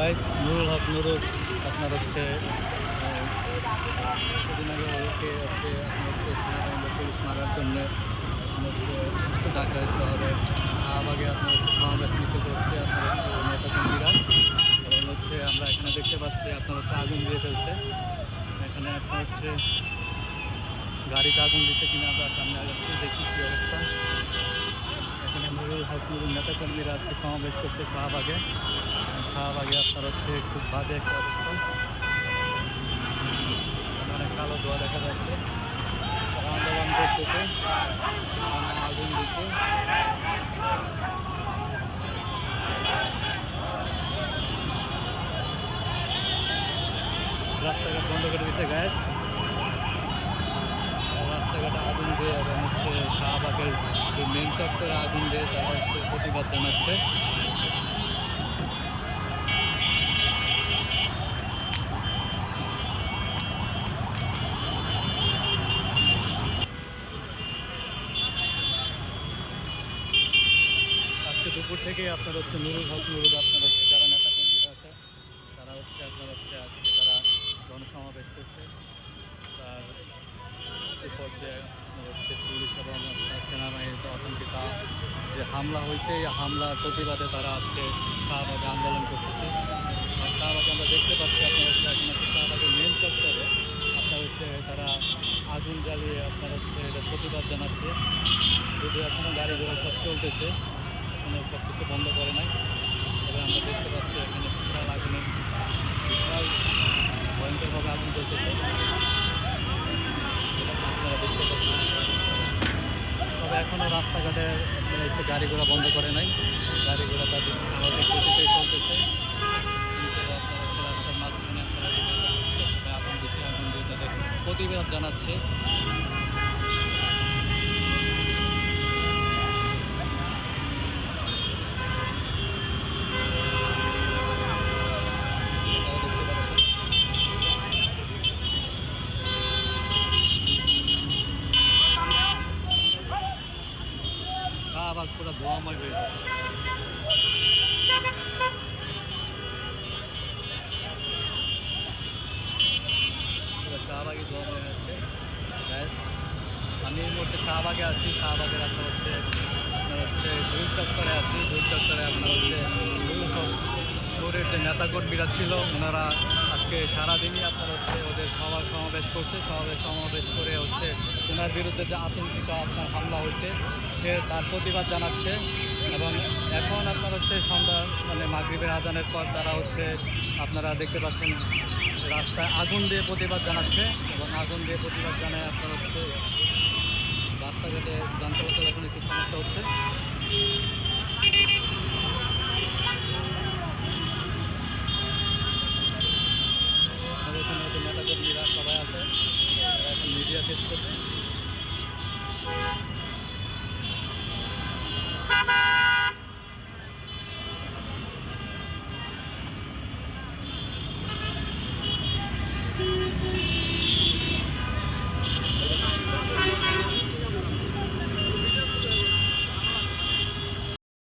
Guys Nurul হক নুরুল আপনার হচ্ছে আহ, কিছুদিন আগে ওকে হচ্ছে আপনার হচ্ছে সেনাবাহিনী পুলিশ মারার জন্য আপনার হচ্ছে ঢাকা শহরে শাহবাগে আপনার হচ্ছে সমাবেশ মিছিল করছে আপনার হচ্ছে নেতা কর্মীরা। এবং হচ্ছে আমরা এখানে দেখতে পাচ্ছি আপনার হচ্ছে আগুন দিয়ে ফেলছে। এখানে আপনার হচ্ছে গাড়িতে আগুন দিছে কিনা আমরা সামনে আগাচ্ছি দেখি কী অবস্থা। এখানে নুরুল হক নুরুল নেতা কর্মীরা আজকে সমাবেশ করছে শাহবাগে। শাহবাগে আপনার হচ্ছে খুব বাজে একটা অবস্থা। অনেক কালো ধোয়া দেখা যাচ্ছে। আন্দোলন করতেছে। আগুন দিছে। রাস্তাঘাট বন্ধ করে দিছে গ্যাস রাস্তাঘাটে আগুন দিয়ে এবং হচ্ছে শাহবাগের যে মেন চত্বরে আগুন দিয়ে তারা হচ্ছে প্রতিবাদ জানাচ্ছে। থেকেই আপনার হচ্ছে নুরুল হক, নুরুল আপনার হচ্ছে যারা নেতা কর্মীরা আছে, তারা হচ্ছে আপনার হচ্ছে আজকে তারা গণসমাবেশ করছে। তার উপর যে হচ্ছে পুলিশ এবং আপনার সেনাবাহিনীর আতঙ্কিত যে হামলা হয়েছে, এই হামলার প্রতিবাদে তারা আজকে শাহবাগে আন্দোলন করতেছে। আর শাহবাগে আমরা দেখতে পাচ্ছি আপনার হচ্ছে এখন হচ্ছে শাহবাগের মেন চত্বরে আপনার হচ্ছে তারা আগুন জ্বালিয়ে আপনার হচ্ছে এটা প্রতিবাদ জানাচ্ছে। যদি এখনও গাড়ি ঘোড়া সব চলতেছে। এখনও সব কিছু বন্ধ করে নাই। তবে আমরা দেখতে পাচ্ছি এখানে বিশাল আগুনে, বিশাল ভয়ঙ্করভাবে আগুন চলতেছে দেখতে পাচ্ছেন। তবে এখনও রাস্তাঘাটে হচ্ছে গাড়ি ঘোড়া বন্ধ করে নাই গাড়ি ঘোড়া তাদের স্বাভাবিক গতিতেই চলতেছে। রাস্তার মাঝখানে আপনারা আগুন দিছে আগুন প্রতিবাদ জানাচ্ছে আপনারা দেখতে পাচ্ছেন শাহবাগ পুরো ধোয়াময় হয়ে যাচ্ছে। শাহবাগে আমি এই মুহূর্তে শাহবাগে আছি। শাহবাগের আপনার হচ্ছে হচ্ছে দুই চত্বরে আছি। দুই চত্বরে আপনার হচ্ছে ফ্লোরের যে নেতাকর্মীরা ছিল, ওনারা আজকে সারাদিনই আপনার হচ্ছে ওদের সভা সমাবেশ করছে। সমাবেশ সমাবেশ করে হচ্ছে ওনার বিরুদ্ধে যে আতঙ্কিত আপনার হামলা হয়েছে, সে তার প্রতিবাদ জানাচ্ছে এবং এখন আপনার হচ্ছে সন্ধ্যা মানে মাগরীবের আজানের পর তারা হচ্ছে আপনারা দেখতে পাচ্ছেন রাস্তায় আগুন দিয়ে প্রতিবাদ জানাচ্ছে এবং আগুন দিয়ে প্রতিবাদ জানায় আপনার হচ্ছে রাস্তাঘাটে যান চলাচল এখন একটু সমস্যা হচ্ছে। Thank you.